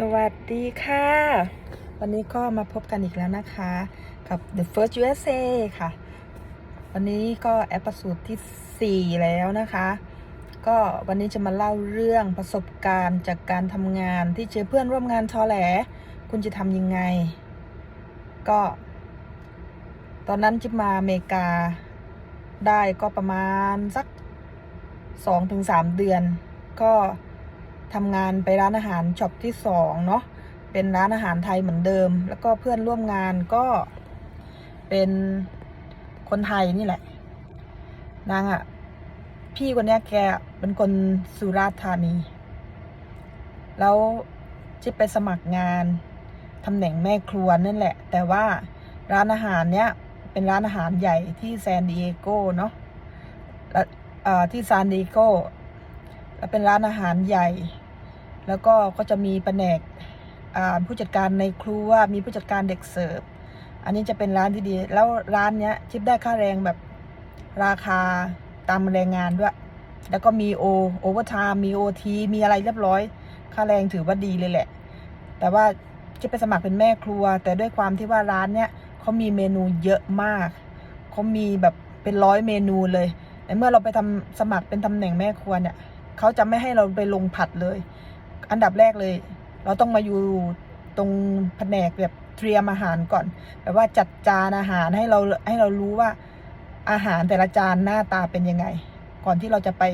สวัสดีค่ะ วันนี้ก็มาพบกันอีกแล้วนะคะ กับ The First USA ค่ะ วันนี้ก็แอปสูตรที่ 4 แล้วนะคะ ก็วันนี้จะมาเล่าเรื่องประสบการณ์จากการทำงานที่เจอเพื่อนร่วมงานทอแหล คุณจะทำยังไง ก็ ตอนนั้นจิบมาอเมริกาได้ก็ประมาณสัก 2-3 เดือน ก็ ทำงานไปร้านอาหารช็อปที่สองเนาะเป็นร้านอาหารไทยเหมือนเดิม แล้วก็เพื่อนร่วมงานก็เป็นคนไทยนี่แหละ นางอะ่ะ พี่คนนี้แกเป็นคนสุราษฎร์ธานี แล้วจิไปสมัครงานตำแหน่งแม่ครัวนั่นแหละ แต่ว่าร้านอาหารเนี้ยเป็นร้านอาหารใหญ่ที่ซานดิเอโกเนาะแล้วเอ่อที่ซานดิเอโก เป็นร้านอาหารใหญ่ แล้วก็ก็จะมีแผนกผู้จัดการในครัวมีผู้จัดการเด็กเสิร์ฟอันนี้จะเป็นร้านที่ดี แล้วร้านเนี้ยชิปได้ค่าแรงแบบราคาตามแรงงานด้วย แล้วก็มีโอโอเวอร์ไทม์มีโอทีมีอะไรเรียบร้อย ค่าแรงถือว่าดีเลยแหละ แต่ว่าจะไปสมัครเป็นแม่ครัว แต่ด้วยความที่ว่าร้านเนี้ยเขามีเมนูเยอะมากเขามีแบบเป็นร้อยเมนูเลยแต่เมื่อเราไปทำสมัครเป็นตำแหน่งแม่ครัวเนี่ย เขาจะไม่ให้เราไปลงผัดเลย อันดับแรกเลย เราต้องมาอยู่ตรงแผนกแบบเตรียมอาหารก่อนแบบว่าจัดจานอาหารให้เราให้เรารู้ว่าอาหารแต่ละจานหน้าตาเป็นยังไง ก่อนที่เราจะไป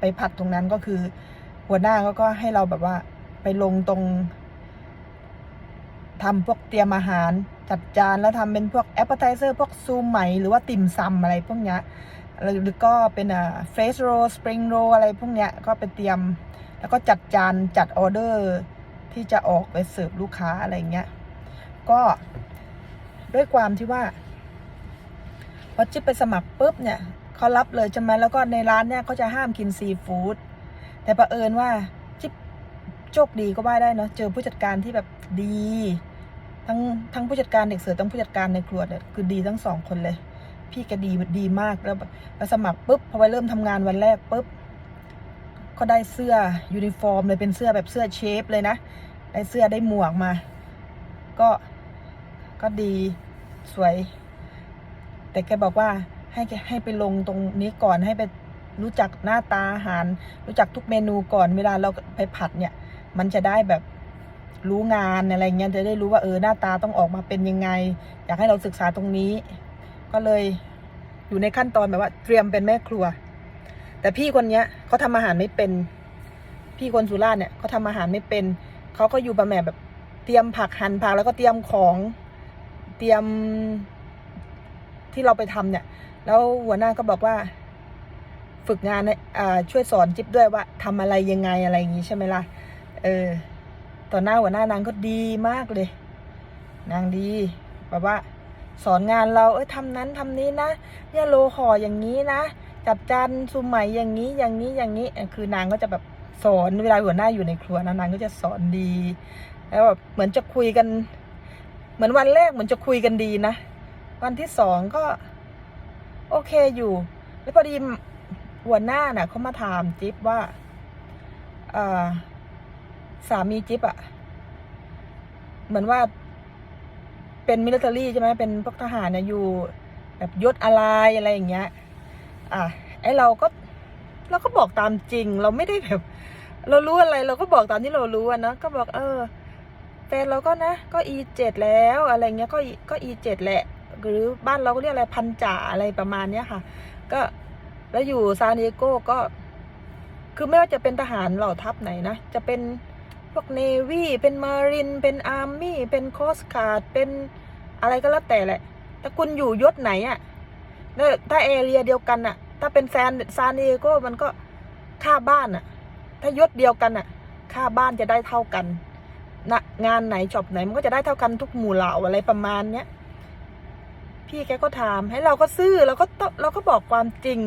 ไปผัดตรงนั้นก็คือ หัวหน้าเขาก็ให้เราแบบว่าไปลงตรงทำพวกเตรียมอาหารจัดจานแล้วทำเป็นพวกแอปเปอร์ไทเซอร์พวกซูมไหมหรือว่าติ่มซำอะไรพวกนี้ หรือก็เป็นอ่าเฟสโรสปริงโรอะไรพวกเนี้ยก็ไปเตรียม แล้วก็จัดจานจัดออเดอร์ที่จะออกไปเสิร์ฟลูกค้าอะไรเงี้ย ก็ด้วยความที่ว่าพอจิ๊บไปสมัครปุ๊บเนี่ยเขารับเลยใช่ไหมแล้วก็ในร้านเนี่ยเขาจะห้ามกินซีฟู้ดแต่ประเอิญว่าจิ๊บโชคดีก็ว่าได้เนาะเจอผู้จัดการที่แบบดี ทั้งทั้งผู้จัดการเด็กเสิร์ฟทั้งผู้จัดการในครัวเนี่ยคือดีทั้งสองคนเลย พี่แกดีดีมากแล้วแบบไปสมัครปุ๊บพอไปเริ่มทำงานวันแรกปุ๊บก็ได้เสื้อยูนิฟอร์มเลยเป็นเสื้อแบบเสื้อเชฟเลยนะ ได้เสื้อได้หมวกมา ก็ก็ดีสวย แต่แกบอกว่าให้แกให้ไปลงตรงนี้ก่อนให้ไปรู้จักหน้าตาอาหาร รู้จักทุกเมนูก่อนเวลาเราไปผัดเนี่ย มันจะได้แบบรู้งานอะไรเงี้ยจะได้รู้ว่าเออหน้าตาต้องออกมาเป็นยังไง อยากให้เราศึกษาตรงนี้ ก็เลยอยู่ในขั้นตอนแบบว่า เตรียมเป็นแม่ครัว แต่พี่คนเนี้ยเขาทำอาหารไม่เป็น พี่คนสุราษฎร์เนี่ยเขาทำอาหารไม่เป็นเขาก็อยู่ประแมแบบเตรียมผักหั่นผักแล้วก็เตรียมของเตรียมที่เราไปทำเนี่ย แล้วหัวหน้าก็บอกว่า ฝึกงานเนี่ยช่วยสอนจิ๊บด้วยว่าทำอะไรยังไงอะไรอย่างงี้ใช่ไหมล่ะ เออ ต่อหน้าหัวหน้านางก็ดีมากเลย นางดีแบบว่า สอนงานเราเอ้ยทำนั้นทำนี้นะเนี่ยโลห่ออย่างนี้นะจับจานซูมใหม่อย่างนี้อย่างนี้อย่างนี้คือนางก็จะแบบสอนเวลาหัวหน้าอยู่ในครัวนะนางก็จะสอนดี แล้วแบบเหมือนจะคุยกัน เหมือนวันแรกเหมือนจะคุยกันดีนะ วันที่สองก็ โอเคอยู่ แล้วพอดีหัวหน้าน่ะเขามาถามจิ๊บว่าอ่อสามีจิ๊บอะเหมือนว่า เป็นมิลิเตอรี่ใช่ไหมเป็นพวกทหารเนี่ยอยู่แบบยศอะไรอะไรอย่างเงี้ย อะไอเราก็เราก็บอกตามจริง เราไม่ได้แบบ เรารู้อะไรเราก็บอกตามที่เรารู้อะนะก็บอกเออแฟนเราก็นะ ก็ e เจ็ดแล้วอะไรเงี้ยก็ก็ e เจ็ดแหละ หรือบ้านเราก็เรียกอะไรพันจ่าอะไรประมาณเนี้ยค่ะ ก็แล้วอยู่ซานดิเอโกก็ คือไม่ว่าจะเป็นทหารเหล่าทัพไหนนะ จะเป็น พวกเนวีเป็นมาริน เป็นอาร์มี่ เป็นโคสการ์ดเป็นอะไรก็แล้วแต่แหละแต่คุณอยู่ยศไหนอะเนี่ยถ้าเอเรียเดียวกันอะถ้าเป็นซานซานเอโกมันก็ค่าบ้านอะถ้ายศเดียวกันอะค่าบ้านจะได้เท่ากันนะงานไหนจอบไหนมันก็จะได้เท่ากันทุกหมู่เหล่าอะไรประมาณเนี้ย พี่แกก็ถามให้เราก็ซื่อเราก็ต้องเราก็บอกความจริง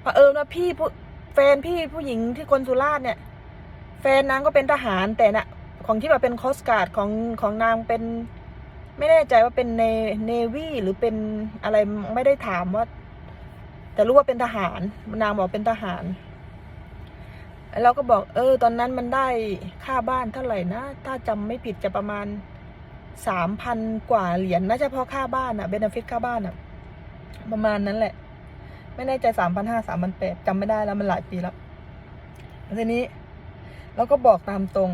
เผอิญว่าพี่ผู้แฟนพี่ผู้หญิงที่คนสุราษฎร์เนี่ย แฟนนางก็เป็นทหารแต่น่ะของที่แบบเป็นโคสการ์ดของของนางเป็นไม่แน่ใจว่าเป็นในเนวีหรือเป็นอะไรไม่ได้ถามว่า แต่รู้ว่าเป็นทหาร นางบอกเป็นทหาร เราก็บอก เออ ตอนนั้นมันได้ค่าบ้านเท่าไหร่นะ ถ้าจำไม่ผิดจะประมาณสามพันกว่าเหรียญนะเฉพาะค่าบ้านอะเบนฟิตค่าบ้านอะประมาณนั้นแหละ ไม่แน่ใจสามพันห้าสามพันแปดจำไม่ได้แล้วมันหลายปีแล้วทีนี้ เราก็บอกตามตรง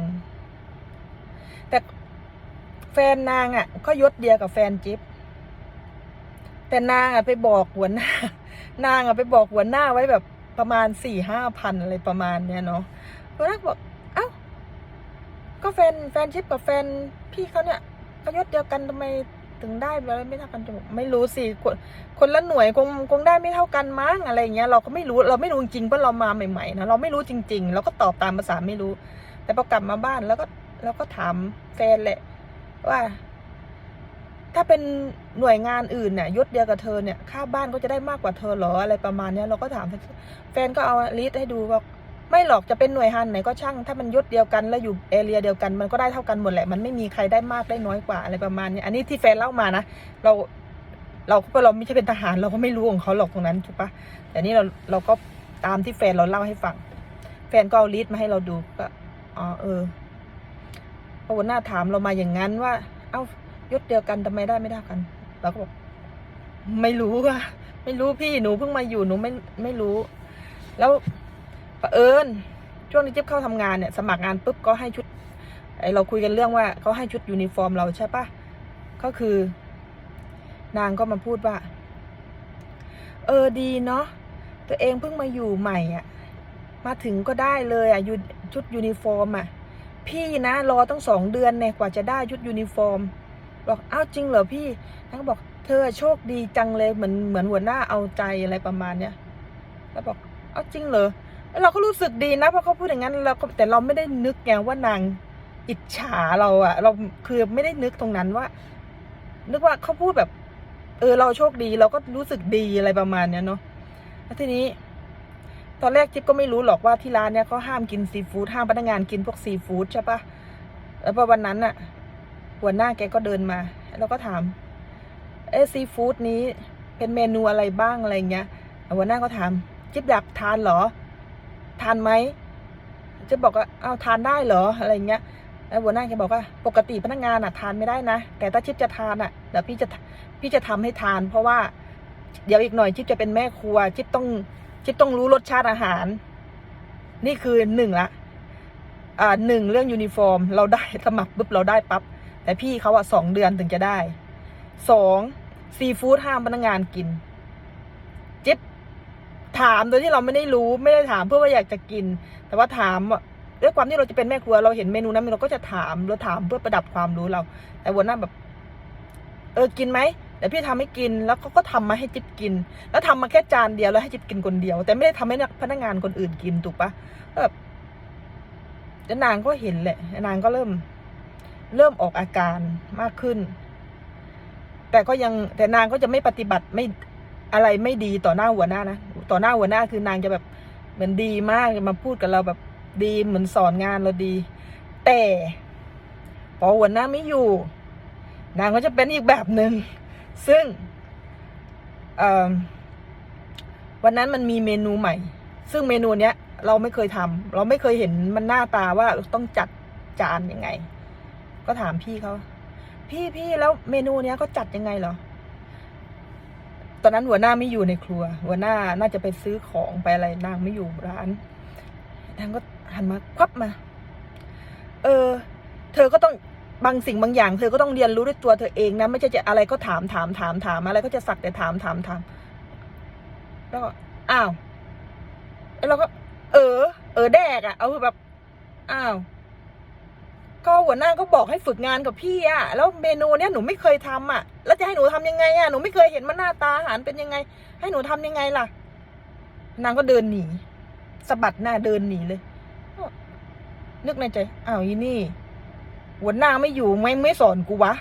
แต่แฟนนางอะ่ะก็ยศเดียวกับแฟนจิ๊บแต่นางอะ่ะไปบอกหัวหน้า นางอะ่ะไปบอกหัวหน้าไว้แบบประมาณสี่ห้าพันอะไรประมาณเนี้ยเนาะหัวหน้าก็บอกเอ้าก็แฟนแฟนชิปกับแฟนพี่เขาเนี่ยก็ยศเดียวกันทำไม ถึงได้ไรไม่เท่ากันจะบอกไม่รู้สิคนคนละหน่วยคงคงได้ไม่เท่ากันมั้งอะไรเงี้ยเราก็ไม่รู้เราไม่รู้จริงเพราะเรามาใหม่ๆนะเราไม่รู้จริง ๆ เราก็ตอบตามภาษาไม่รู้ แต่พอกลับมาบ้านแล้วก็แล้วก็ถามแฟนแหละ ว่า ถ้าเป็นหน่วยงานอื่นเนี่ยยศเดียวกับเธอเนี่ยค่าบ้านก็จะได้มากกว่าเธอเหรออะไรประมาณเนี้ยเราก็ถามแฟนก็เอาลิสต์ให้ดูบอก ไม่หรอกจะเป็นหน่วยฮันไหนก็ช่าง ถ้ามันยศเดียวกันแล้วอยู่เอเรียเดียวกัน มันก็ได้เท่ากันหมดแหละ มันไม่มีใครได้มากได้น้อยกว่าอะไรประมาณนี้ อันนี้ที่แฟนเล่ามานะ เราเราก็เราไม่ใช่เป็นทหารเราก็ไม่รู้ของเขาหรอกตรงนั้นถูกปะแต่นี่เราเราก็ตามที่แฟนเราเล่าให้ฟัง แฟนก็เอาลิสต์มาให้เราดูก็อ๋อเออพอหัวหน้าถามเรามาอย่างนั้นว่า เอ้ายศเดียวกันทำไมได้ไม่ได้กันเราก็บอกไม่รู้อะไม่รู้พี่หนูเพิ่งมาอยู่หนูไม่ไม่รู้ แล้ว เอิญช่วงที่เจ๊บเข้าทำงานเนี่ยสมัครงานปุ๊บก็ให้ชุดไอเราคุยกันเรื่องว่าเขาให้ชุดยูนิฟอร์มเราใช่ปะก็คือ นางก็มาพูดว่า เออดีเนาะตัวเองเพิ่งมาอยู่ใหม่อะ่ะ มาถึงก็ได้เลยอะ่ะยูชุดยูนิฟอร์มอะ่ะ พี่นะรอตั้งสองเดือนเนี่ยกว่าจะได้ชุดยูนิฟอร์มบอกอ้าวจริงเหรอพี่นางก็บอกเธอโชคดีจังเลยเหมือนเหมือนหัวหน้าเอาใจอะไรประมาณเนี้ยแล้วบอกอ้าวจริงเหรอ เราก็รู้สึกดีนะเพราะเขาพูดอย่างนั้นเราก็แต่เราไม่ได้นึกไงว่านางอิจฉาเราอะเราคือไม่ได้นึกตรงนั้นว่า นึกว่าเขาพูดแบบ เออเราโชคดีเราก็รู้สึกดีอะไรประมาณเนี้ยเนาะแล้วทีนี้ ตอนแรกจิ๊บก็ไม่รู้หรอกว่าที่ร้านเนี้ยเขาห้ามกินซีฟู้ดห้ามพนักงานกินพวกซีฟู้ดใช่ปะแล้วพอวันนั้นอะหัวหน้าแกก็เดินมา แล้วก็ถาม เอซีฟู้ดนี้เป็นเมนูอะไรบ้างอะไรเงี้ยหัวหน้าก็ถาม จิ๊บอยากทานเหรอ ทานไหมจิ๊บอกว่าเอาทานได้เหรออะไรเงี้ยแล้วหัวหน้าแกบอกว่าปกติพนักงานอะทานไม่ได้นะ แต่ถ้าจิ๊บจะทานอะเดี๋ยวพี่จะพี่จะทำให้ทาน เพราะว่า เดี๋ยวอีกหน่อยจิ๊บจะเป็นแม่ครัวจิ๊บต้องจิ๊บต้องรู้รสชาติอาหาร นี่คือหนึ่งละอ่าหนึ่งเรื่องยูนิฟอร์ม เราได้สมัครปุ๊บเราได้ปั๊บแต่พี่เขาอะสองเดือนถึงจะได้สองซีฟู้ดห้ามพนักงานกิน ถามโดยที่เราไม่ได้รู้ไม่ได้ถามเพื่อว่าอยากจะกิน แต่ว่าถามด้วยความที่เราจะเป็นแม่ครัวเราเห็นเมนูนั้นเราก็จะถามเราถามเพื่อประดับความรู้เรา แต่วันนั้นแบบ เออกินไหมเดี๋ยวพี่ทำให้กินแล้วเขาก็ทำมาให้จิ๊บกิน แล้วทำมาแค่จานเดียวแล้วให้จิ๊บกินคนเดียว แต่ไม่ได้ทำให้พนักงานคนอื่นกินถูกปะแบบแล้วนางก็เห็นแหละนางก็เริ่ม เริ่มออกอาการมากขึ้น แต่ก็ยังแต่นางก็จะไม่ปฏิบัติไม่อะไรไม่ดีต่อหน้าหัวหน้านะ ต่อหน้าหัวหน้าคือนางจะแบบเหมือนดีมากมาพูดกับเราแบบดีเหมือนสอนงานเราดี แต่พอหัวหน้าไม่อยู่ นางก็จะเป็นอีกแบบหนึ่งซึ่งวันนั้นมันมีเมนูใหม่ ซึ่งเมนูเนี้ย เราไม่เคยทำเราไม่เคยเห็นมันหน้าตาว่าต้องจัดจานยังไง ก็ถามพี่เขาพี่พี่แล้วเมนูเนี้ยก็จัดยังไงเหรอ ตอนนั้นหัวหน้าไม่อยู่ในครัว หัวหน้าน่าจะไปซื้อของไปอะไรนางไม่อยู่ร้านนางก็หันมาควับมา เออ เธอก็ต้องบางสิ่งบางอย่าง เธอก็ต้องเรียนรู้ด้วยตัวเธอเองนะไม่ใช่จะอะไรก็ถามถามถามถามอะไรก็จะสักแต่ถามถามถามแล้วก็อ้าวแล้วเราก็ เออ เออแดกอะ่ะ เอาแบบอ้าว ก็หัวหน้าก็บอกให้ฝึกงานกับพี่อะแล้วเมนูเนี้ยหนูไม่เคยทำอะแล้วจะให้หนูทำยังไงอะหนูไม่เคยเห็นมันหน้าตาอาหารเป็นยังไง ให้หนูทำยังไงล่ะ นางก็เดินหนีสะบัดหน้าเดินหนีเลยนึกในใจอ้าวอีนี่ หัวหน้าไม่อยู่ไม่ไม่สอนกูวะ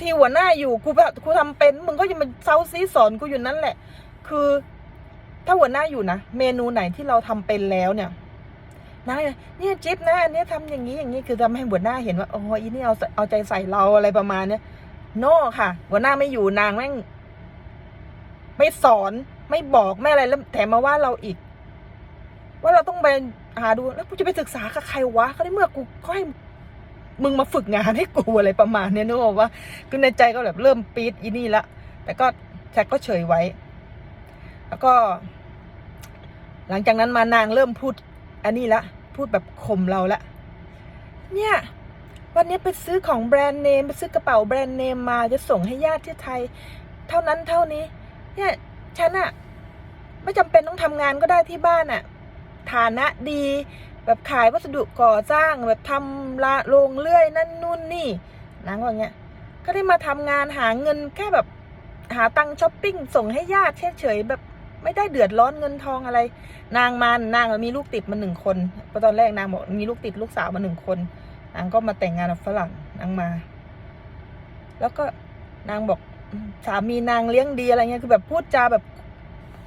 ที่หัวหน้าอยู่กูแบบกูทำเป็นมึงก็ยังมาเซาซีสอนกูอยู่นั่นแหละ คือ ถ้าหัวหน้าอยู่นะเมนูไหนที่เราทำเป็นแล้วเนี่ย นายเนี่ยจิ๊บนะอันเนี้ยทำอย่างนี้อย่างนี้คือทำให้หัวหน้าเห็นว่าโอ้ยนี่เอาเอาใจใส่เราอะไรประมาณเนี้ยโน่ค่ะ หัวหน้าไม่อยู่นางแม่งไม่สอนไม่บอกไม่อะไรแล้วแถมมาว่าเราอีก ว่าเราต้องไปหาดูแล้วกูจะไปศึกษากับใครวะเขาได้เมื่อกูก็ให้มึงมาฝึกงานให้กูอะไรประมาณเนี้ยนึกออกว่าคือในใจก็แบบเริ่มปี๊ดอีนี่ละแต่ก็แจ็คก็เฉยไว้ แล้วก็ หลังจากนั้นมานางเริ่มพูดอันนี้ละ พูดแบบข่มเราละ เนี่ย วันนี้ไปซื้อของแบรนด์เนมไปซื้อกระเป๋าแบรนด์เนมมาจะส่งให้ญาติที่ไทย เท่านั้นเท่านี้ เนี่ยฉันอะไม่จำเป็นต้องทำงานก็ได้ที่บ้านอะฐานะดี แบบขายวัสดุก่อสร้างแบบทำละโรงเลื่อยนั่นนู่นนี่นางว่างเงี้ยก็ได้มาทำงานหาเงินแค่แบบหาตังค์ช้อปปิ้งส่งให้ญาติเฉยๆแบบ ไม่ได้เดือดร้อนเงินทองอะไร นางมานางมีลูกติดมาหนึ่งคนพราะตอนแรกนางบอกมีลูกติดลูกสาวมาหนึ่งคน นางก็มาแต่งงานกับฝรั่งนางมา แล้วก็นางบอกสามีนางเลี้ยงดีอะไรเงี้ยคือแบบพูดจาแบบ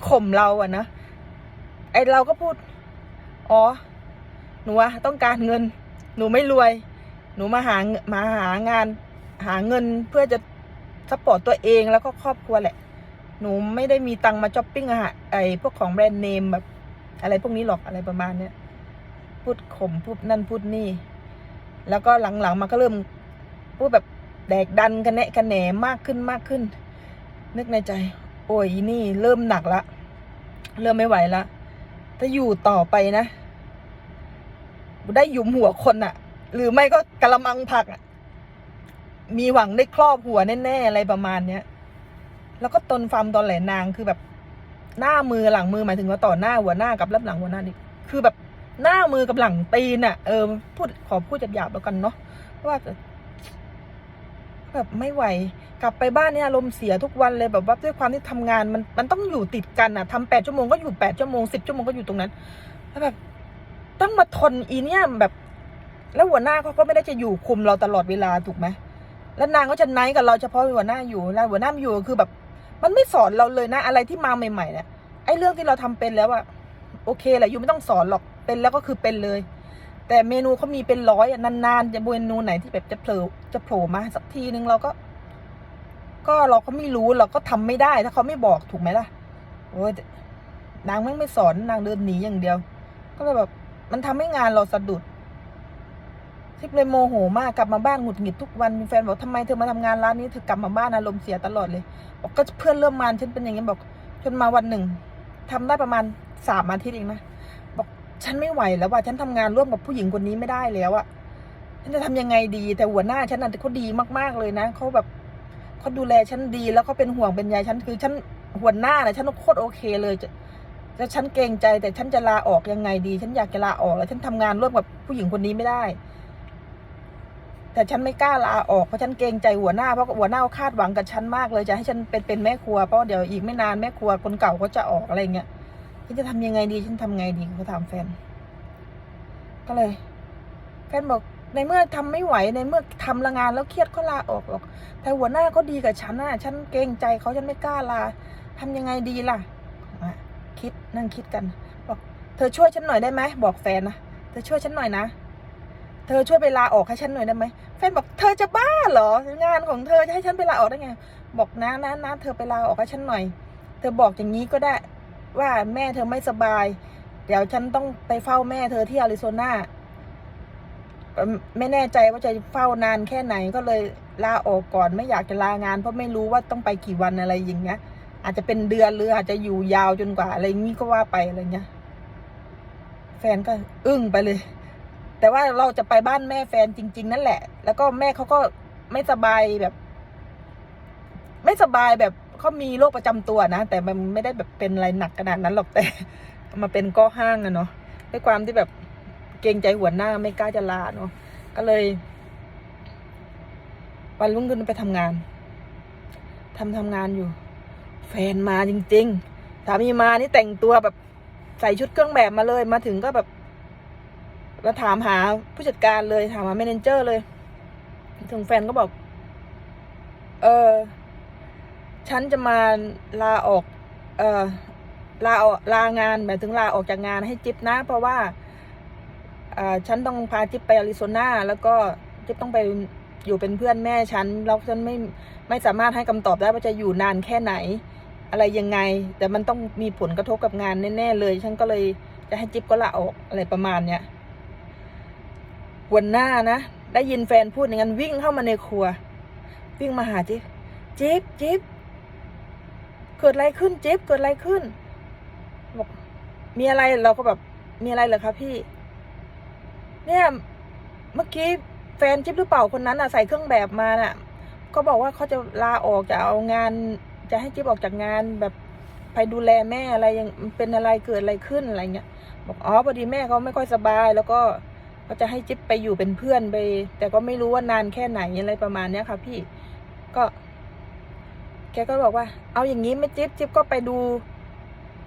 ข่มเราอะนะไอเราก็พูด อ๋อ หนูอะต้องการเงิน หนูไม่รวย หนูมาหามาหางาน หาเงินเพื่อจะซัพพอร์ตตัวเองแล้วก็ครอบครัวแหละ หนูไม่ได้มีตังมาช้อปปิ้งอะฮะไอพวกของแบรนด์เนมแบบอะไรพวกนี้หรอกอะไรประมาณเนี้ยพูดข่มพูดนั่นพูดนี่ แล้วก็หลังๆมาก็เริ่มพูดแบบแดกดันกันแนะกันแหนมากขึ้นมากขึ้น นึกในใจ โอ้ยนี่เริ่มหนักละ เริ่มไม่ไหวละ ถ้าอยู่ต่อไปนะได้หยุมหัวคนอะหรือไม่ก็กระมังผักอะมีหวังได้ครอบหัวแน่ๆอะไรประมาณเนี้ย แล้วก็ตนฟาร์มตอนแหลนางคือแบบหน้ามือหลังมือหมายถึงว่าต่อหน้าหัวหน้ากับรับหลังหัวหน้านี่คือแบบหน้ามือกับหลังตีนอะเออพูดขอพูดหยาบๆแล้วกันเนาะว่าแบบไม่ไหว กลับไปบ้านเนี่ยอารมณ์เสียทุกวันเลยแบบว่าด้วยความที่ทำงานมันมันต้องอยู่ติดกันอะทำแปดชั่วโมงก็อยู่แปดชั่วโมงสิบชั่วโมงก็อยู่ตรงนั้นแล้วแบบต้องมาทนอีเนี่ยแบบ แล้วหัวหน้าเขาก็ไม่ได้จะอยู่คุมเราตลอดเวลาถูกไหมแล้วนางก็จะไนท์กับเราเฉพาะหัวหน้าอยู่แล้วหัวหน้าไม่อยู่คือแบบ มันไม่สอนเราเลยนะ อะไรที่มาใหม่ๆเนี่ยไอ้เรื่องที่เราทำเป็นแล้วอะโอเคแหละยูไม่ต้องสอนหรอกเป็นแล้วก็คือเป็นเลย แต่เมนูเขามีเป็นร้อยอะนานๆจะเมนูไหนที่แบบจะโผล่จะโผล่มาสักทีนึงเราก็ ก็เราก็ไม่รู้เราก็ทำไม่ได้ถ้าเขาไม่บอกถูกไหมล่ะโอ้ยนางแม่งไม่สอนนางเดินหนีอย่างเดียว ก็เลยแบบมันทำให้งานเราสะดุด ทิพย์เลยโมโหมากกลับมาบ้านหงุดหงิดทุกวันมีแฟนบอกทำไมเธอมาทำงานร้านนี้เธอกลับมาบ้านอารมณ์เสียตลอดเลยบอกก็เพื่อนเริ่มมานฉันเป็นอย่างนี้บอกจนมาวันหนึ่งทำได้ประมาณสามอาทิตย์เองนะบอกฉันไม่ไหวแล้วว่าฉันทำงานร่วมกับผู้หญิงคนนี้ไม่ได้แล้วอะฉันจะทำยังไงดีแต่หัวหน้าฉันน่ะเขาดีมากๆเลยนะเขาแบบเขาดูแลฉันดีแล้วเขาเป็นห่วงเป็นใยฉันคือฉันหัวหน้านะฉันโคตรโอเคเลยจะจะฉันเกรงใจแต่ฉันจะลาออกยังไงดี ฉันอยากจะลาออกแล้วฉันทำงานร่วมกับผู้หญิงคนนี้ไม่ได้ แต่ฉันไม่กล้าลาออกเพราะฉันเกรงใจหัวหน้าเพราะหัวหน้าเขาคาดหวังกับฉันมากเลยจะให้ฉันเป็นเป็นแม่ครัวเพราะเดี๋ยวอีกไม่นานแม่ครัวคนเก่าเขาจะออกอะไรเงี้ยฉันจะทำยังไงดีฉันทำไงดีเขาถามแฟน ก็เลย แฟนบอกในเมื่อทำไม่ไหวในเมื่อทำละงานแล้วเครียดก็ลาออกหรอก แต่หัวหน้าเขาดีกับฉันนะฉันเกรงใจเขาฉันไม่กล้าลาทำยังไงดีล่ะคิดนั่งคิดกัน บอก เธอช่วยฉันหน่อยได้ไหมบอกแฟนนะเธอช่วยฉันหน่อยนะ เธอช่วยไปลาออกให้ฉันหน่อยได้ไหมแฟนบอกเธอจะบ้าเหรองานของเธอจะให้ฉันไปลาออกได้ไง บอกนะนะนะเธอไปลาออกให้ฉันหน่อย เธอบอกอย่างนี้ก็ได้ว่าแม่เธอไม่สบาย เดี๋ยวฉันต้องไปเฝ้าแม่เธอที่อาริโซนาไม่แน่ใจว่าจะเฝ้านานแค่ไหนก็เลยลาออกก่อนไม่อยากจะลางาน เพราะไม่รู้ว่าต้องไปกี่วันอะไรอย่างเงี้ย อาจจะเป็นเดือนหรืออาจจะอยู่ยาวจนกว่าอะไรงี้ก็ว่าไปอะไรเงี้ย แฟนก็อึ้งไปเลย แต่ว่าเราจะไปบ้านแม่แฟนจริง ๆ นั่นแหละ แล้วก็แม่เขาก็ไม่สบายแบบ ไม่สบายแบบเขามีโรคประจำตัวนะ แต่มันไม่ได้แบบเป็นอะไรหนักขนาดนั้นหรอกแต่ มาเป็นก้อห้างอะเนาะด้วยความที่แบบเกรงใจหัวหน้าไม่กล้าจะลาเนาะก็เลย วันรุ่งขึ้นไปทำงานทำทำงานอยู่ แฟนมาจริง ๆสามีมานี่แต่งตัวแบบใส่ชุดเครื่องแบบมาเลยมาถึงก็แบบ มาถามหาผู้จัดการเลยถามหาเมนเจอร์เลย ถึงแฟนก็บอก เออฉันจะมาลาออก เออลาออกลางานหมายถึงลาออกจากงานให้จิ๊บนะ เพราะว่าเอ่อฉันต้องพาจิ๊บไปอาริโซนาแล้วก็จิ๊บต้องไปอยู่เป็นเพื่อนแม่ฉันแล้วฉันไม่ไม่สามารถให้คำตอบได้ว่าจะอยู่นานแค่ไหน อะไรยังไง แต่มันต้องมีผลกระทบกับงานแน่ๆเลย ฉันก็เลยจะให้จิ๊บก็ลาออกอะไรประมาณเนี้ย หัวหน้านะ ได้ยินแฟนพูดอย่างนั้นวิ่งเข้ามาในครัว วิ่งมาหาจิ๊บจิ๊บจิ๊บเกิดอะไรขึ้นจิ๊บเกิดอะไรขึ้นบอกมีอะไรเราก็แบบมีอะไรเหรอคะพี่ เนี่ยเมื่อกี้แฟนจิ๊บหรือเปล่าคนนั้นอะใส่เครื่องแบบมาน่ะก็บอกว่าเขาจะลาออกจะเอางาน จะให้จิ๊บออกจากงานแบบไปดูแลแม่อะไรยังเป็นอะไรเกิดอะไรขึ้นอะไรเงี้ยบอกอ๋อพอดีแม่เขาไม่ค่อยสบายแล้วก็ เขาจะให้จิ๊บไปอยู่เป็นเพื่อนไป แต่ก็ไม่รู้ว่านานแค่ไหนอะไรประมาณเนี้ยค่ะ พี่ก็ แกก็บอกว่า เอาอย่างนี้ไม่จิ๊บจิ๊บก็ไปดู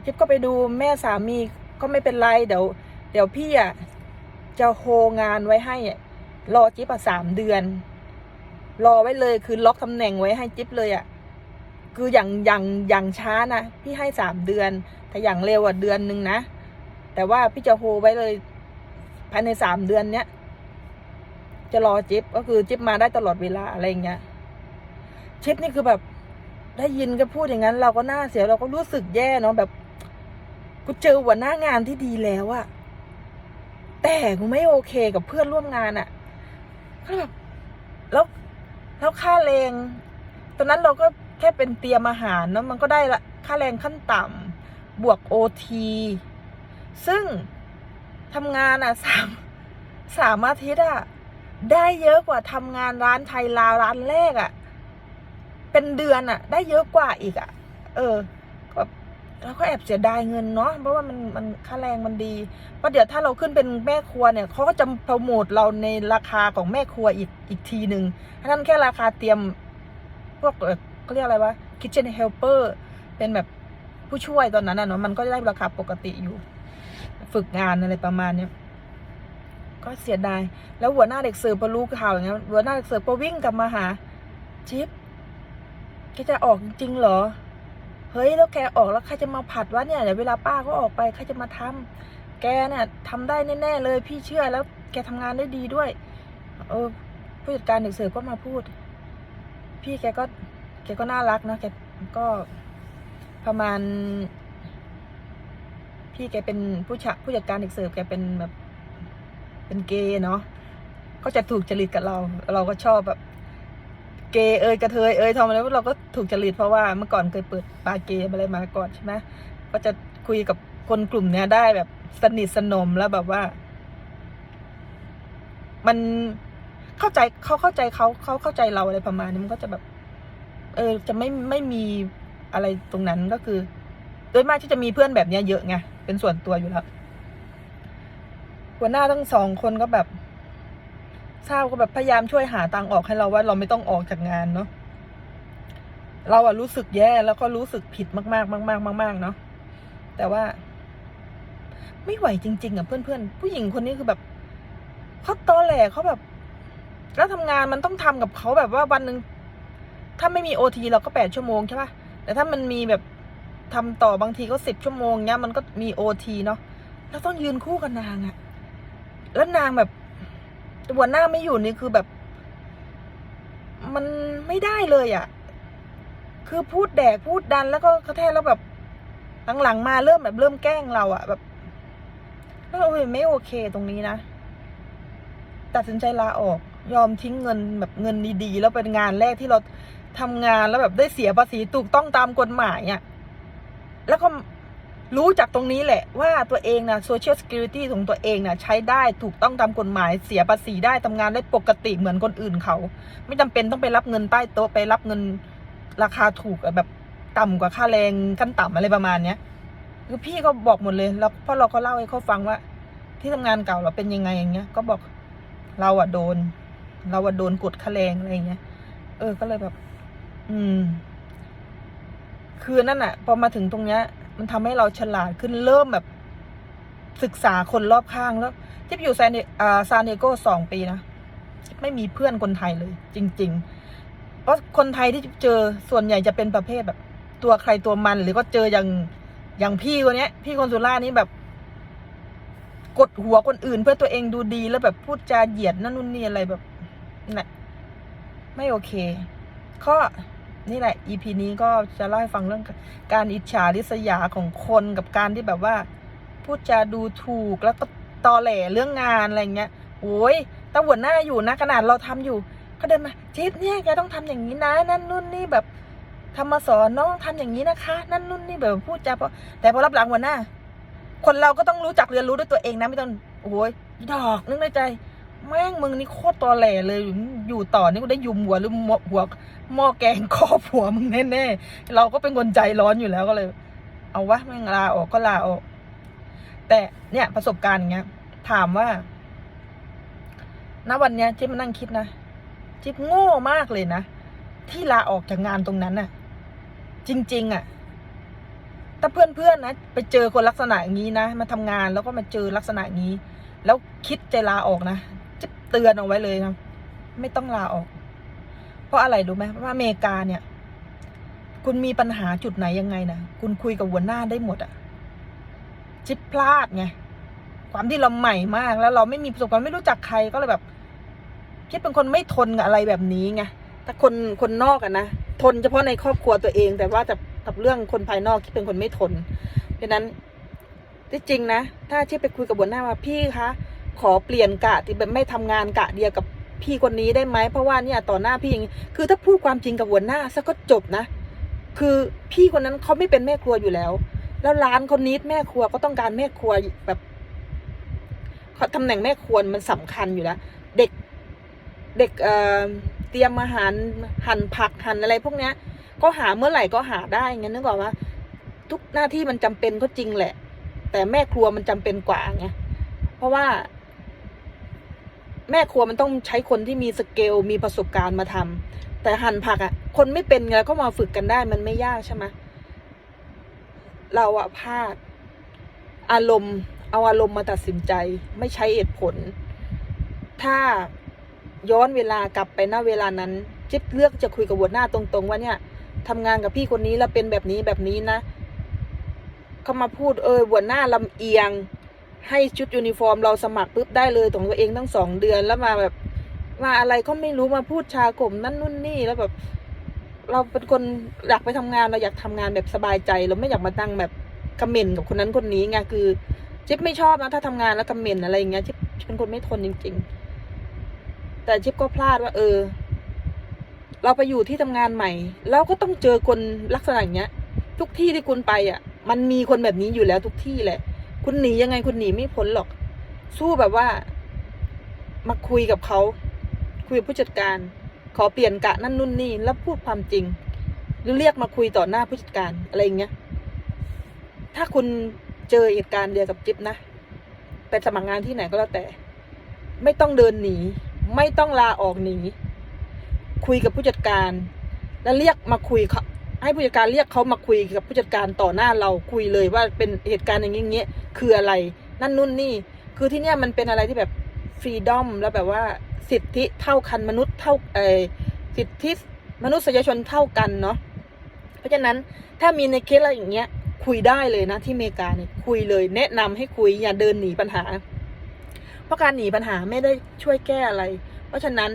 จิ๊บก็ไปดูแม่สามีก็ไม่เป็นไรเดี๋ยว เดี๋ยวพี่อะจะโฮงานไว้ให้รอจิ๊บอะสามเดือน รอไว้เลยคือล็อกตำแหน่งไว้ให้จิ๊บเลยอะคืออย่างอย่างอย่างช้านะพี่ให้สามเดือน แต่อย่างเร็วอะเดือนหนึ่งนะแต่ว่าพี่จะโฮไว้เลย ภายในสามเดือนเนี้ยจะรอจิ๊บก็คือจิ๊บมาได้ตลอดเวลาอะไรอย่างเงี้ยจิ๊บนี่คือแบบได้ยินก็พูดอย่างนั้น เราก็น่าเสียเราก็รู้สึกแย่เนาะแบบกูเจอหัวหน้างานที่ดีแล้วอะแต่กูไม่โอเคกับเพื่อนร่วมงานอะก็แบบแล้วแล้วค่าแรงตอนนั้นเราก็แค่เป็นเตรียมอาหารเนาะมันก็ได้ละค่าแรงขั้นต่ำบวกโอทีซึ่ง ทำงานอะสามสามอาทิตย์อะได้เยอะกว่าทำงานร้านไทยลาวร้านแรกอะ เป็นเดือนอะ ได้เยอะกว่าอีกอะ เออแบบเราก็แอบเสียดายเงินเนาะเพราะว่ามันมันค่าแรงมันดีเพราะเดี๋ยวถ้าเราขึ้นเป็นแม่ครัวเนี่ยเขาก็จะโปรโมทเราในราคาของแม่ครัวอีกอีกทีหนึ่งนนั้นแค่ราคาเตรียมพวกเออเขาเรียกอะไรวะ kitchen helper เป็นแบบผู้ช่วยตอนนั้นนะเนาะมันก็ได้ราคาปกติอยู่ ฝึกงานอะไรประมาณเนี้ยก็เสียดาย แล้วหัวหน้าเด็กเสิร์ฟพอรู้ข่าวอย่างเงี้ยหัวหน้าเด็กเสิร์ฟก็วิ่งกลับมาหาจิ๊บแกจะออกจริงเหรอ เฮ้ยแล้วแกออกแล้วใครจะมาผัดวะเนี่ยเดี๋ยวเวลาป้าก็ออกไปใครจะมาทำแกเนี่ยทำได้แน่ๆเลยพี่เชื่อแล้วแกทำงานได้ดีด้วย เออผู้จัดการเด็กเสิร์ฟก็มาพูด พี่แกก็ แกก็น่ารักนะแกก็ประมาณ พี่แกเป็นผู้ชผู้จัดการเด็กเสิร์ฟแกเป็นแบบ เป็นเกย์เนาะก็จะถูกจริตกับเรา เราก็ชอบแบบ เกย์เอยกระเทยเอยทำอะไรเราก็ถูกจริตเพราะว่าเมื่อก่อนเคยเปิดบาร์เกย์อะไรมาก่อนใช่ไหมก็จะคุยกับคนกลุ่มเนี้ยได้แบบสนิทสนมแล้วแบบว่า มันเข้าใจเขาเข้าใจเขาเขาเข้าใจเราอะไรประมาณนี้มันก็จะแบบ เออ จะไม่ไม่มีอะไรตรงนั้นก็คือ โดยมากที่จะมีเพื่อนแบบเนี้ยเยอะไง เป็นส่วนตัวอยู่แล้วหัวหน้าทั้งสองคนก็แบบทราบก็แบบพยายามช่วยหาตังออกให้เราว่าเราไม่ต้องออกจากงานเนาะเราอะรู้สึกแย่แล้วก็รู้สึกผิดมากๆ มาก ๆ มาก ๆ เนาะแต่ว่า ไม่ไหวจริง ๆอะเพื่อนๆผู้หญิงคนนี้คือแบบเขาตอแหลเขาแบบ แล้วทำงานมันต้องทำกับเขาแบบว่าวันหนึ่งถ้าไม่มีโอทีเราก็แปดชั่วโมงใช่ปะแต่ถ้ามันมีแบบ ทำต่อบางทีก็สิบชั่วโมงเนี้ยมันก็มีโอทีเนาะเราต้องยืนคู่กับนางอะแล้วนางแบบหัวหน้าไม่อยู่นี่คือแบบ มันไม่ได้เลยอะคือพูดแดกพูดดันแล้วก็กระแทกแล้วแบบหลังๆมาเริ่มแบบเริ่มแกล้งเราอะแบบแล้วเราไม่โอเคตรงนี้นะตัดสินใจลาออก ยอมทิ้งเงินแบบเงินดีๆ แล้วเป็นงานแรกที่เราทำงานแล้วแบบได้เสียภาษีถูกต้องตามกฎหมายอะ่ะ แล้วก็รู้จากตรงนี้แหละว่าตัวเองนะ social security ของตัวเองนะใช้ได้ถูกต้องตามกฎหมายเสียภาษีได้ทำงานได้ปกติเหมือนคนอื่นเขา ไม่จำเป็นต้องไปรับเงินใต้โต๊ะไปรับเงินราคาถูกแบบต่ำกว่าค่าแรงขั้นต่ำอะไรประมาณเนี้ยคือพี่ก็บอกหมดเลยแล้วพราะเราก็เล่าให้เขาฟังว่า ที่ทำงานเก่าเราเป็นยังไงอย่างเงี้ย ก็บอกเราอะโดน เราอะโดนกดค่าแรงอะไรเงี้ย เออก็เลยแบบ อืม คือนั่นอะพอมาถึงตรงเนี้ย มันทำให้เราฉลาดขึ้นเริ่มแบบ ศึกษาคนรอบข้างแล้ว ที่อยู่ซานอ่าซานเดโกสองปีนะไม่มีเพื่อนคนไทยเลย จริง ๆ เพราะคนไทยที่เจอส่วนใหญ่จะเป็นประเภทแบบ ตัวใครตัวมันหรือก็เจออย่างอย่างพี่คนเนี้ย พี่คนสุรานี่แบบกดหัวคนอื่นเพื่อตัวเองดูดีแล้วแบบพูดจาเหยียดนั่นนู่นนี่อะไรแบบน่ะไม่โอเค ข้อ นี่แหละ EP นี้ก็จะเล่าให้ฟังเรื่องการอิจฉาริษยาของคนกับการที่แบบว่าพูดจาดูถูกแล้วก็ตอแหลเรื่องงานอะไรเงี้ยโอ้ยตาหัวหน้าอยู่นะขนาดเราทำอยู่ก็เดินมาจิ๊บเนี่ยแกต้องทำอย่างนี้นะ นั่นนู่นนี่แบบทำมาสอนน้องทำอย่างนี้นะคะ นั่นนู่นนี่แบบพูดจาเพราะแต่พอรับหลังหัวหน้า คนเราก็ต้องรู้จักเรียนรู้ด้วยตัวเองนะไม่ต้องโอ้ยดอกนึกในใจ แม่งมึงนี่โคตรตอแหลเลยอยู่ต่อนี่กูได้ยุมหัวหรือหมอหัวหม้อแกงครอบหัวมึงแน่ๆเราก็เป็นคนใจร้อนอยู่แล้วก็เลย เอาวะแม่งลาออกก็ลาออก แต่เนี่ยประสบการณ์อย่างเงี้ย ถามว่าณวันเนี้ยจิ๊บมานั่งคิดนะจิ๊บโง่มากเลยนะที่ลาออกจากงานตรงนั้นน่ะ จริง ๆ อะถ้าเพื่อนๆนะ ไปเจอคนลักษณะอย่างนี้นะ มาทำงานแล้วก็มาเจอลักษณะนี้ แล้วคิดจะลาออกนะ ตือนเอาไว้เลยนะไม่ต้องลาออก เพราะอะไรรู้ไหมว่าอเมริกาเนี่ย คุณมีปัญหาจุดไหนยังไงนะคุณคุยกับหัวหน้าได้หมดอะจิบพลาดไงความที่เราใหม่มาก แล้วเราไม่มีประสบการณ์ไม่รู้จักใครก็เลยแบบคิดเป็นคนไม่ทนกับอะไรแบบนี้ไงถ้าคนคนนอกอะนะทนเฉพาะในครอบครัวตัวเอง แต่ว่าจะกับเรื่องคนภายนอกคิดเป็นคนไม่ทนเพราะนั้นที่จริงนะ ถ้าเชี่ไปคุยกับหัวหน้าว่าพี่คะ ขอเปลี่ยนกะที่แบบไม่ทำงานกะเดียวกับพี่คนนี้ได้ไหมเพราะว่าเนี่ยต่อหน้าพี่อย่างนี้คือถ้าพูดความจริงกับหัวหน้าซะก็จบนะ คือพี่คนนั้นเขาไม่เป็นแม่ครัวอยู่แล้ว แล้วร้านเขานิดแม่ครัวก็ต้องการแม่ครัวแบบเขาตำแหน่งแม่ครัวมันสำคัญอยู่แล้ว เด็กเด็กเอ่อเตรียมอาหารหั่นผักหั่นอะไรพวกเนี้ย ก็หาเมื่อไหร่ก็หาได้งั้นนึกออกว่า ทุกหน้าที่มันจำเป็นก็จริงแหละ แต่แม่ครัวมันจำเป็นกว่าไงเพราะว่า แม่ครัวมันต้องใช้คนที่มีสเกลมีประสบการณ์มาทำแต่หั่นผักอะ่ะ คนไม่เป็นไงก็มาฝึกกันได้มันไม่ยากใช่ไหมเราอะพลาดอารมณ์ เอาอารมณ์มาตัดสินใจ ไม่ใช้เหตุผล ถ้าย้อนเวลากลับไปหน้าเวลานั้นจิ๊บเลือกจะคุยกับหัวหน้าตรงๆ ว่าเนี่ยทำงานกับพี่คนนี้แล้วเป็นแบบนี้แบบนี้นะเขามาพูดเออหัวหน้าลำเอียง ให้ชุดยูนิฟอร์มเราสมัครปุ๊บได้เลยของตัวเองตั้งสองเดือนแล้วมาแบบมาอะไรก็ไม่รู้มาพูดชาข่มนั่นนู่นนี่แล้วแบบ เราเป็นคนอยากไปทำงานเราอยากทำงานแบบสบายใจ เราไม่อยากมาตั้งแบบคอมเมนต์กับคนนั้นคนนี้ไงคือจิ๊บไม่ชอบนะถ้าทำงานแล้วคอมเมนต์อะไรอย่างเงี้ยจิ๊บเป็นคนไม่ทนจริง ๆ แต่จิ๊บก็พลาดว่า เออ เราไปอยู่ที่ทำงานใหม่ แล้วก็ต้องเจอคนลักษณะอย่างเงี้ย ทุกที่ที่คุณไปอะ มันมีคนแบบนี้อยู่แล้วทุกที่แหละ คุณหนียังไงคุณหนีไม่พ้นหรอก สู้แบบว่า มาคุยกับเขา คุยกับผู้จัดการ ขอเปลี่ยนกะนั่นนู่นนี่ แล้วพูดความจริง หรือเรียกมาคุยต่อหน้าผู้จัดการอะไรอย่างเงี้ย ถ้าคุณเจอเหตุการณ์เดียวกับจิ๊บนะไปสมัครงานที่ไหนก็แล้วแต่ ไม่ต้องเดินหนี ไม่ต้องลาออกหนี คุยกับผู้จัดการ แล้วเรียกมาคุยเขา ให้ผู้จัดการเรียกเขามาคุยกับผู้จัดการต่อหน้าเราคุยเลยว่าเป็นเหตุการณ์อย่างเงี้ยคืออะไร นั่นนู่นนี่ คือที่เนี้ยมันเป็นอะไรที่แบบฟรีดอมแล้วแบบว่าสิทธิเท่ากันมนุษย์เท่าเออสิทธิมนุษยชนเท่ากันเนาะเพราะฉะนั้นถ้ามีในเคสอะไรอย่างเงี้ยคุยได้เลยนะที่อเมริกาเนี่ยคุยเลย แนะนำให้คุยอย่าเดินหนีปัญหา เพราะการหนีปัญหาไม่ได้ช่วยแก้อะไร เพราะฉะนั้น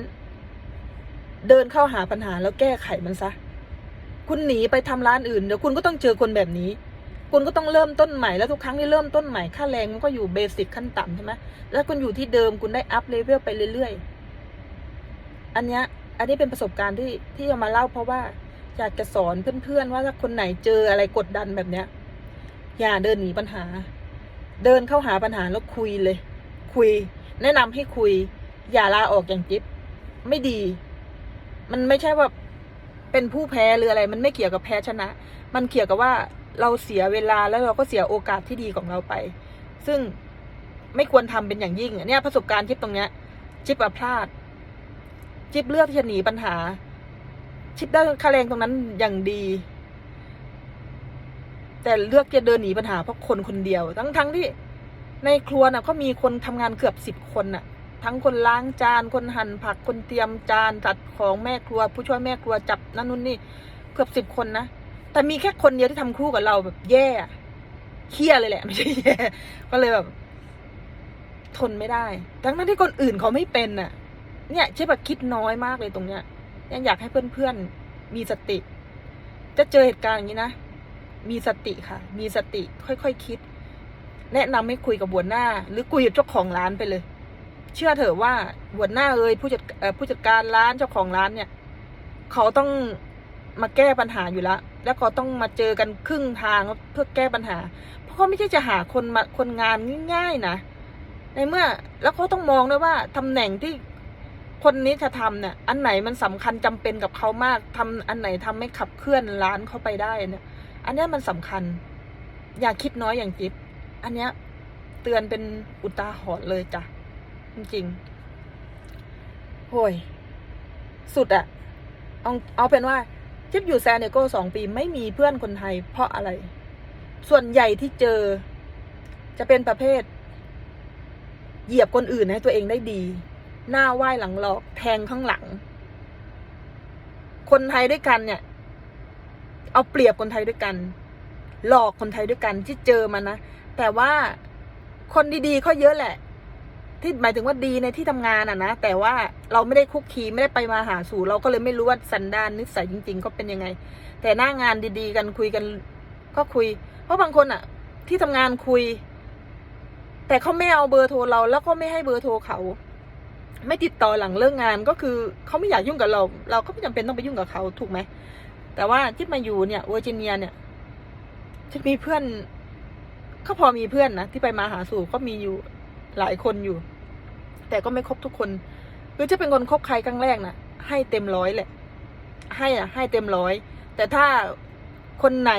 เดินเข้าหาปัญหาแล้วแก้ไขมันซะ คุณหนีไปทำร้านอื่นเดี๋ยวคุณก็ต้องเจอคนแบบนี้ คุณก็ต้องเริ่มต้นใหม่แล้วทุกครั้งที่เริ่มต้นใหม่ค่าแรงมันก็อยู่เบสิกขั้นต่ำใช่ไหมแล้วคุณอยู่ที่เดิมคุณได้อัพเลเวลไปเรื่อยๆ อันเนี้ยอันนี้เป็นประสบการณ์ที่ที่จะมาเล่าเพราะว่าอยากจะสอนเพื่อนๆว่าถ้าคนไหนเจออะไรกดดันแบบเนี้ยอย่าเดินหนีปัญหา เดินเข้าหาปัญหาแล้วคุยเลย คุย แนะนำให้คุย อย่าลาออกอย่างจิ๊บไม่ดี มันไม่ใช่ว่า เป็นผู้แพ้หรืออะไร มันไม่เกี่ยวกับแพ้ชนะ มันเกี่ยวกับว่าเราเสียเวลาแล้วเราก็เสียโอกาสที่ดีของเราไป ซึ่งไม่ควรทำเป็นอย่างยิ่งเนี่ยประสบการณ์จิ๊บตรงเนี้ยจิ๊บอพลาด จิ๊บเลือกที่จะหนีปัญหา จิ๊บได้ค่าแรงตรงนั้นอย่างดี แต่เลือกจะเดินหนีปัญหาเพราะคนคนเดียว ทั้งทั้งที่ในครัวน่ะก็มีคนทำงานเกือบสิบคนน่ะ ทั้งคนล้างจาน คนหั่นผักคนเตรียมจานจัดของแม่ครัว ผู้ช่วยแม่ครัวจับนั่นนู่นนี่เกือบสิบคนนะแต่มีแค่คนเดียวที่ทำคู่กับเราแบบแย่เครียดเลยแหละ ไม่ใช่แย่ก็เลยแบบ ทนไม่ได้ ทั้งนั้นที่คนอื่นเขาไม่เป็นน่ะ เนี่ยเจ๊แบบคิดน้อยมากเลยตรงเนี้ยยังอยากให้เพื่อนๆมีสติ จะเจอเหตุการณ์อย่างนี้นะมีสติค่ะ มีสติค่อยๆคคิด แนะนำให้คุยกับหัวหน้า หรือคุยกับเจ้าของร้านไปเลย เชื่อเถอะว่าหัวหน้าเอ่ยผู้จัดผู้จัดการร้านเจ้าของร้านเนี่ย เขาต้องมาแก้ปัญหาอยู่แล้ว แล้วเขาต้องมาเจอกันครึ่งทางเพื่อแก้ปัญหา เพราะเขาไม่ใช่จะหาคนมาคนงานง่ายๆนะในเมื่อแล้วเขาต้องมองด้วยว่าตำแหน่งที่คนนี้จะทำเนี่ย อันไหนมันสำคัญจำเป็นกับเขามากทำอันไหนทำให้ขับเคลื่อนร้านเขาไปได้เนี่ย อันนี้มันสำคัญ อย่าคิดน้อยอย่างจิ๊บอันเนี้ยเตือนเป็นอุตาหรณ์เลยจ้ะ จริงๆโหยสุดอะเอาเอาเป็นว่าจิ๊บอยู่แซนเนโกสองปีไม่มีเพื่อนคนไทย เพราะอะไร ส่วนใหญ่ที่เจอ จะเป็นประเภท เหยียบคนอื่นให้ตัวเองได้ดี หน้าไหว้หลังหลอกแทงข้างหลัง คนไทยด้วยกันเนี่ย เอาเปรียบคนไทยด้วยกัน หลอกคนไทยด้วยกันที่เจอมานะ แต่ว่าคนดีๆเขาเยอะแหละ ที่หมายถึงว่าดีในที่ทำงานอะนะแต่ว่าเราไม่ได้คุกคีไม่ได้ไปมาหาสู่ เราก็เลยไม่รู้ว่าสันดานนิสัยจริงๆเขาเป็นยังไง แต่หน้างานดีๆ กันคุยกันก็คุย เพราะบางคนอะ ที่ทำงานคุย แต่เขาไม่เอาเบอร์โทรเราแล้วก็ไม่ให้เบอร์โทรเขา ไม่ติดต่อหลังเลิกงานก็คือเขาไม่อยากยุ่งกับเรา เราก็ไม่จำเป็นต้องไปยุ่งกับเขาถูกไหมแต่ว่าที่มาอยู่เนี่ยเวอร์จิเนียเนี่ยจะมีเพื่อนก็พอมีเพื่อนนะที่ไปมาหาสู่ก็มีอยู่ หลายคนอยู่ แต่ก็ไม่ครบทุกคนคือจะเป็นคนคบใครครั้งแรกนะให้เต็มร้อยแหละ ให้อะให้เต็มร้อย แต่ถ้าคนไหน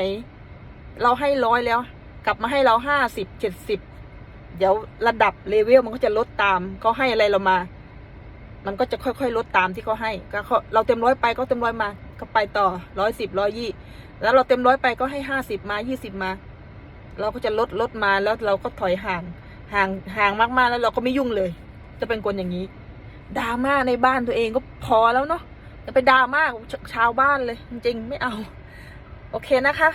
เราให้ร้อยแล้ว กลับมาให้เราห้าสิบเจ็ดสิบเดี๋ยวระดับเลเวลมันก็จะลดตามเขาให้อะไรเรามา มันก็จะค่อยๆลดตามที่เขาให้ ก็เราเต็มร้อยไปก็เต็มร้อยมา ก็ไปต่อร้อยสิบร้อยยี่แล้วเราเต็มร้อยไปก็ให้ห้าสิบมายี่สิบมา เราก็จะลดลดมาแล้วเราก็ถอยห่าง ห่างห่างมากๆแล้วเราก็ไม่ยุ่งเลย จะเป็นคนอย่างนี้ดราม่าในบ้านตัวเองก็พอแล้วเนาะจะไปดราม่ากับชาวบ้านเลย จริงๆไม่เอา โอเคนะคะ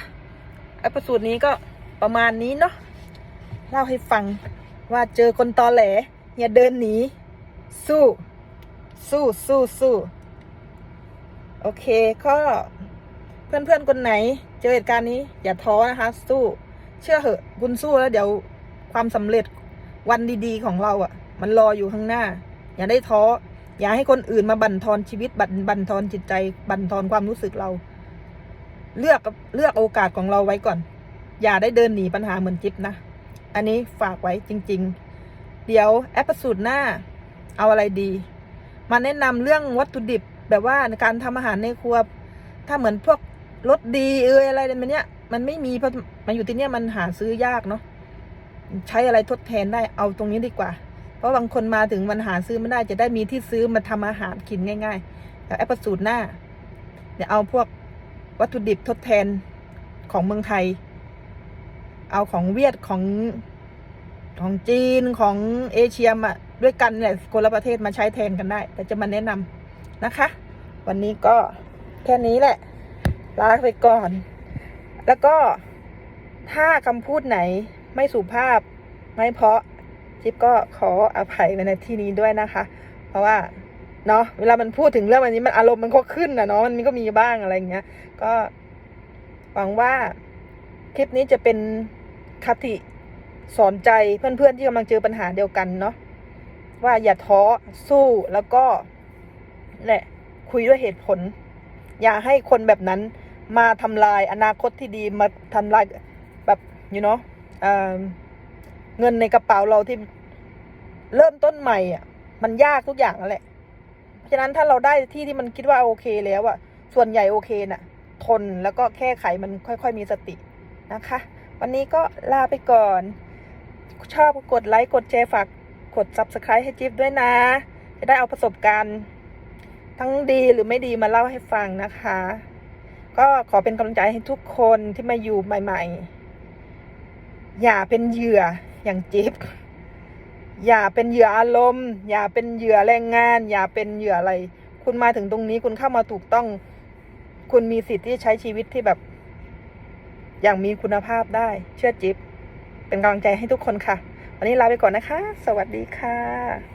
ไอ้ประสูตรนี้ก็ประมาณนี้เนาะเล่าให้ฟังว่าเจอคนตอแหล อย่าเดินหนี สู้ สู้สู้สู้โอเคก็เพื่อนๆคนไหน เจอเหตุการณ์นี้ อย่าท้อนะคะ สู้ เชื่อเหอะ คุณสู้แล้วเดี๋ยวความสำเร็จ วันดีๆของเราอะ่ะ มันรออยู่ข้างหน้า อย่าได้ท้อ อย่าให้คนอื่นมาบั่นทอนชีวิตบั่นบั่นทอนจิตใจ บั่นทอนความรู้สึกเรา เลือกเลือกโอกาสของเราไว้ก่อน อย่าได้เดินหนีปัญหาเหมือนจิ๊บนะ อันนี้ฝากไว้จริง ๆ เดี๋ยวแอปสูตรหน้า เอาอะไรดี มาแนะนำเรื่องวัตถุดิบแบบว่าในการทำอาหารในครัว ถ้าเหมือนพวกรสดีเอยอะไรแบบเนี้ย มันไม่มีเพราะมันอยู่ที่เนี้ยมันหาซื้อยากเนาะ ใช้อะไรทดแทนได้เอาตรงนี้ดีกว่า เพราะบางคนมาถึงมันหาซื้อไม่ได้จะได้มีที่ซื้อมาทำอาหารกินง่ายๆแล้วแอปสูตรหน้า เดี๋ยวเอาพวกวัตถุดิบทดแทนของเมืองไทย เอาของเวียดของของจีนของเอเชียมาด้วยกันเนี่ยคนละประเทศมาใช้แทนกันได้ แต่จะมาแนะนำนะคะ วันนี้ก็แค่นี้แหละลาไปก่อน แล้วก็ถ้าคำพูดไหน ไม่สุภาพไม่เพาะจิ๊บก็ขออภัยในที่นี้ด้วยนะคะ เพราะว่าเนาะเวลามันพูดถึงเรื่องแบบนี้มันอารมณ์มันก็ขึ้นนะเนาะมันก็มีบ้างอะไรอย่างเงี้ย ก็หวังว่าคลิปนี้จะเป็นคติสอนใจเพื่อนๆที่กำลังเจอปัญหาเดียวกันเนาะว่าอย่าท้อสู้แล้วก็แหละคุยด้วยเหตุผล อย่าให้คนแบบนั้นมาทำลายอนาคตที่ดีมาทำลายแบบ you know เเงินในกระเป๋าเราที่เริ่มต้นใหม่อะ มันยากทุกอย่างนั่นแหละ เพราะฉะนั้นถ้าเราได้ที่ที่มันคิดว่าโอเคแล้วอะ ส่วนใหญ่โอเคน่ะ ทนแล้วก็แค่ไขมันค่อยๆมีสตินะคะ วันนี้ก็ลาไปก่อน ชอบกดไลค์กดแชร์ฝากกด subscribe ให้จิ๊บด้วยนะ จะได้เอาประสบการณ์ ทั้งดีหรือไม่ดีมาเล่าให้ฟังนะคะ ก็ขอเป็นกำลังใจให้ทุกคนที่มาอยู่ใหม่ ๆ อย่าเป็นเหยื่ออย่างจิ๊บอย่าเป็นเหยื่ออารมณ์ อย่าเป็นเหยื่อแรงงาน อย่าเป็นเหยื่ออะไร คุณมาถึงตรงนี้คุณเข้ามาถูกต้อง คุณมีสิทธิ์ที่จะใช้ชีวิตที่แบบ อย่างมีคุณภาพได้ เชื่อจิ๊บเป็นกำลังใจให้ทุกคนค่ะ วันนี้ลาไปก่อนนะคะ สวัสดีค่ะ